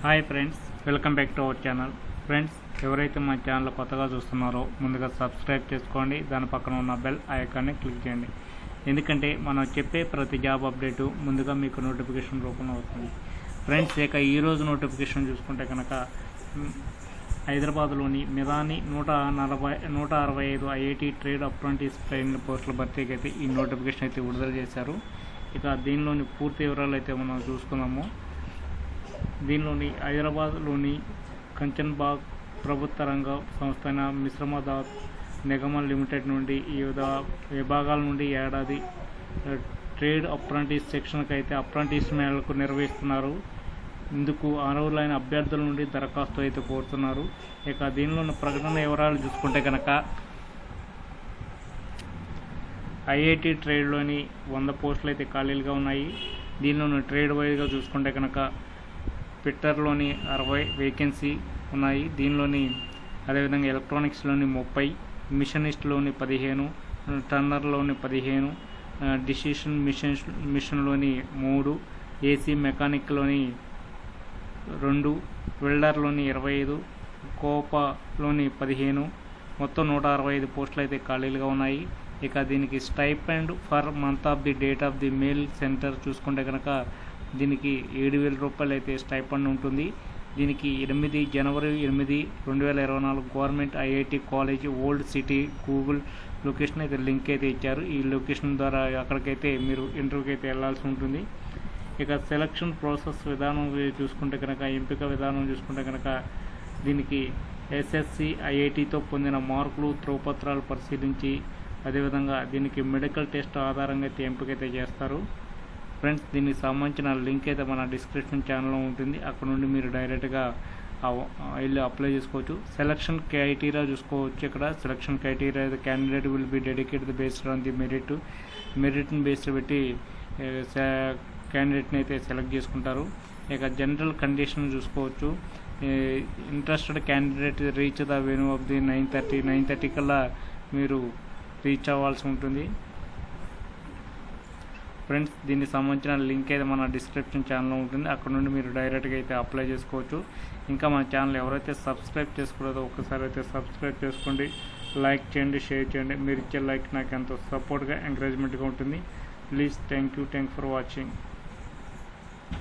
Hi friends welcome back to our channel. Friends ఎవరైతే మా channel కొత్తగా చూస్తున్నారో ముందుగా సబ్స్క్రైబ్ చేసుకోండి. దాని పక్కన ఉన్న బెల్ ఐకాన్ని క్లిక్ చేయండి. ఎందుకంటే మనం చెప్పే ప్రతి జాబ్ అప్డేటు ముందుగా మీకు నోటిఫికేషన్ రూపంలో వస్తుంది. ఫ్రెండ్స్ ఇక ఈరోజు నోటిఫికేషన్ చూసుకుంటే కనుక హైదరాబాద్లోని మిదాని నూట నలభై నూట అరవై ఐదు ఐఐటి ట్రేడ్ అప్రెంటిస్ ట్రైనింగ్ పోస్టుల భర్తీకి అయితే ఈ నోటిఫికేషన్ అయితే విడుదల చేశారు. ఇక దీనిలోని పూర్తి వివరాలు అయితే మనం చూసుకుందాము. దీనిలోని హైదరాబాద్లోని కంచన్బాగ్ ప్రభుత్వ రంగ సంస్థ అయిన మిశ్రమ దాత్ లిమిటెడ్ నుండి వివిధ విభాగాల నుండి ఏడాది ట్రేడ్ అప్రెంటిస్ సెక్షన్కి అయితే అప్రెంటిస్ మేళకు నిర్వహిస్తున్నారు. ఇందుకు అర్హులైన అభ్యర్థుల నుండి దరఖాస్తు అయితే కోరుతున్నారు. ఇక దీనిలో ఉన్న ప్రకటన వివరాలు చూసుకుంటే కనుక ఐఐటి ట్రేడ్లోని వంద పోస్టులు అయితే ఖాళీలుగా ఉన్నాయి. దీనిలోని ట్రేడ్ వైజ్గా చూసుకుంటే కనుక ట్విట్టర్లోని అరవై వేకెన్సీ ఉన్నాయి. దీనిలోని అదేవిధంగా ఎలక్ట్రానిక్స్లోని ముప్పై మిషనిస్ట్లోని పదిహేను టర్నర్లోని పదిహేను డిసిషన్ మిషన్ మిషన్లోని మూడు ఏసీ మెకానిక్లోని రెండు వెల్డర్లోని ఇరవై ఐదు కోపాలోని పదిహేను మొత్తం నూట అరవై ఐదు పోస్టులు అయితే ఖాళీలుగా ఉన్నాయి. ఇక దీనికి stipend for month of the date of the mail centre చూసుకుంటే కనుక దీనికి ఏడు వేల రూపాయలు అయితే స్టైపెండ్ ఉంటుంది. దీనికి ఎనిమిది జనవరి ఎనిమిది రెండు వేల ఇరవై నాలుగు government IIT college old city Google location అయితే లింక్ అయితే ఇచ్చారు. ఈ లొకేషన్ ద్వారా అక్కడికైతే మీరు ఇంటర్వ్యూకి అయితే వెళ్ళాల్సి ఉంటుంది. ఇక సెలక్షన్ ప్రాసెస్ విధానం చూసుకుంటే కనుక ఎంపిక విధానం చూసుకుంటే కనుక దీనికి ఎస్ఎస్సి ఐఐటితో పొందిన మార్కులు ధ్రువపత్రాలు పరిశీలించి అదేవిధంగా దీనికి మెడికల్ టెస్ట్ ఆధారంగా అయితే ఎంపిక అయితే చేస్తారు. ఫ్రెండ్స్ దీనికి సంబంధించిన లింక్ అయితే మన డిస్క్రిప్షన్ ఛానల్లో ఉంటుంది. అక్కడ నుండి మీరు డైరెక్ట్గా వెళ్ళి అప్లై చేసుకోవచ్చు. సెలక్షన్ క్రైటీరియా చూసుకోవచ్చు ఇక్కడ. Selection criteria candidate will be dedicated based on the merit. మెరిట్ని based పెట్టి క్యాండిడేట్ని అయితే సెలెక్ట్ చేసుకుంటారు. ఇక జనరల్ కండిషన్ చూసుకోవచ్చు. Interested candidate reach the venue of the nine thirty nine thirty కల్లా మీరు రీచ్ అవ్వాల్సి ఉంటుంది. ఫ్రెండ్స్ దీనికి సంబంధించిన లింక్ అయితే మన డిస్క్రిప్షన్ ఛానల్లో ఉంటుంది. అక్కడ నుండి మీరు డైరెక్ట్గా అయితే అప్లై చేసుకోవచ్చు. ఇంకా మన ఛానల్ ఎవరైతే సబ్స్క్రైబ్ చేసుకోలేదో ఒకసారి అయితే సబ్స్క్రైబ్ చేసుకోండి. లైక్ చేయండి షేర్ చేయండి. మీరు ఇచ్చే లైక్ నాకు ఎంతో సపోర్ట్గా ఎంకరేజ్మెంట్గా ఉంటుంది. Please thank you thank for watching